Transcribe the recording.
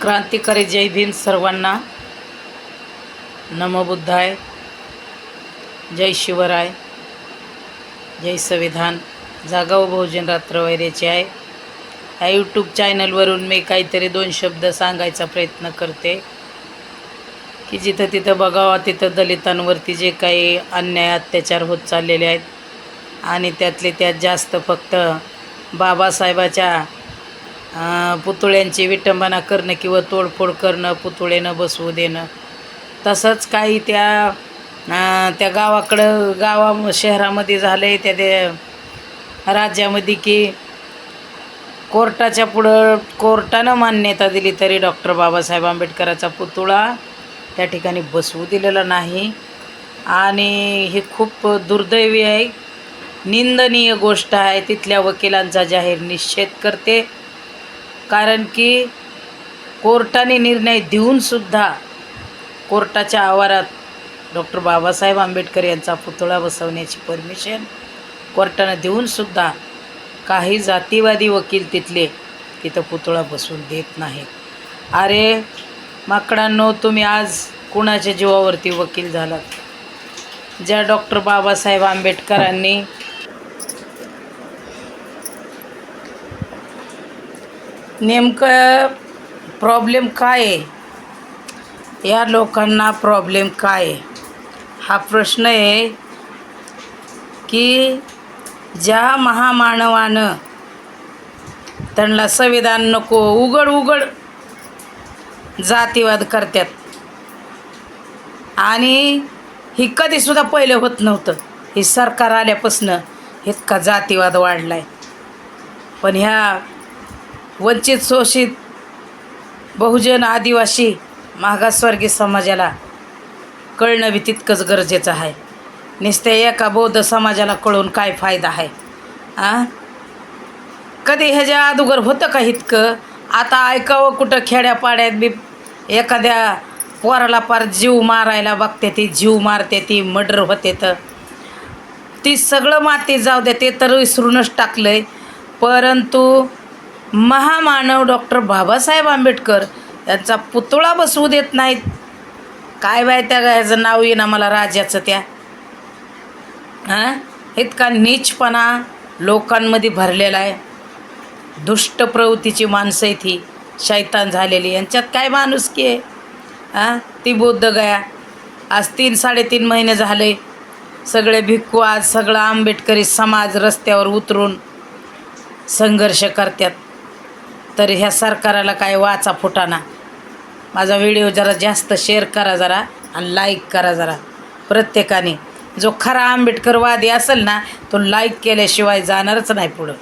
क्रांतिकारी जय भीम सर्वांना. नमबुद्धाय जय शिवराय. जय संविधान. जागाव बहुजन रात्र वैरेचे आहे. ह्या यूट्यूब चॅनलवरून मी काहीतरी दोन शब्द सांगायचा प्रयत्न करते. की जिथं तिथं बघावं तिथं दलितांवरती जे काही अन्याय अत्याचार होत चाललेले आहेत. आणि त्यातले त्यात जास्त फक्त बाबासाहेबाच्या पुतळ्यांची विटंबना करणं किंवा तोडफोड करणं पुतळेनं बसवू देणं. तसंच काही त्या त्या गावाकडं गावा शहरामध्ये झालं आहे त्या त्या राज्यामध्ये की कोर्टाच्या पुढं कोर्टानं मान्यता दिली तरी डॉक्टर बाबासाहेब आंबेडकराचा पुतळा त्या ठिकाणी बसवू दिलेला नाही. आणि हे खूप दुर्दैवी आहे. निंदनीय गोष्ट आहे. तिथल्या वकिलांचा जाहीर निषेध करते. कारण की कोर्टाने निर्णय देऊनसुद्धा कोर्टाच्या आवारात डॉक्टर बाबासाहेब आंबेडकर यांचा पुतळा बसवण्याची परमिशन कोर्टानं देऊनसुद्धा काही जातीवादी वकील तिथले तिथं पुतळा बसवून देत नाहीत. अरे माकडांनो तुम्ही आज कुणाच्या जीवावरती वकील झालात? ज्या डॉक्टर बाबासाहेब आंबेडकरांनी नेमकं प्रॉब्लेम काय आहे? या लोकांना प्रॉब्लेम काय आहे? हा प्रश्न आहे की ज्या महामानवानं त्यांना संविधान नको उघड उघड जातीवाद करतात आणि ही कधीसुद्धा पहिले होत नव्हतं. हे सरकार आल्यापासनं इतका जातीवाद वाढला आहे पण ह्या वंचित शोषित बहुजन आदिवासी मागासवर्गीय समाजाला कळणं बी तितकंच गरजेचं आहे. नुसत्या एका बौद्ध समाजाला कळून काय फायदा आहे? आ? कधी ह्याच्या अगोदर होतं का इतकं? आता ऐकावं कुठं खेड्यापाड्यात बी एखाद्या पोराला पार जीव मारायला बघते ती जीव मारते ती मर्डर होते तर. ती सगळं माती जाऊ दे ते तर विसरूनच टाकलं आहे परंतु महामानव डॉक्टर बाबासाहेब आंबेडकर यांचा पुतळा बसवू देत नाहीत. काय बाय त्या ह्याचं नाव येईन मला राजाचं त्या? हां? इतका नीचपणा लोकांमध्ये भरलेला आहे. दुष्ट प्रवृत्तीची माणसं आहेत शैतान झालेली. यांच्यात काय माणुसकी आहे? हां? ती बौद्ध गया. आज तीन साडेतीन महिने झाले. सगळे भिक्खू आज सगळा आंबेडकरी समाज रस्त्यावर उतरून संघर्ष करतात. तर ह्या सरकाराला काय वाचा फुटाना. माझा व्हिडिओ जरा जास्त शेअर करा जरा आणि लाईक करा जरा. प्रत्येकाने. जो खरा आंबेडकरवादी असेल ना तो लाईक केल्याशिवाय जाणारच नाही पुढं.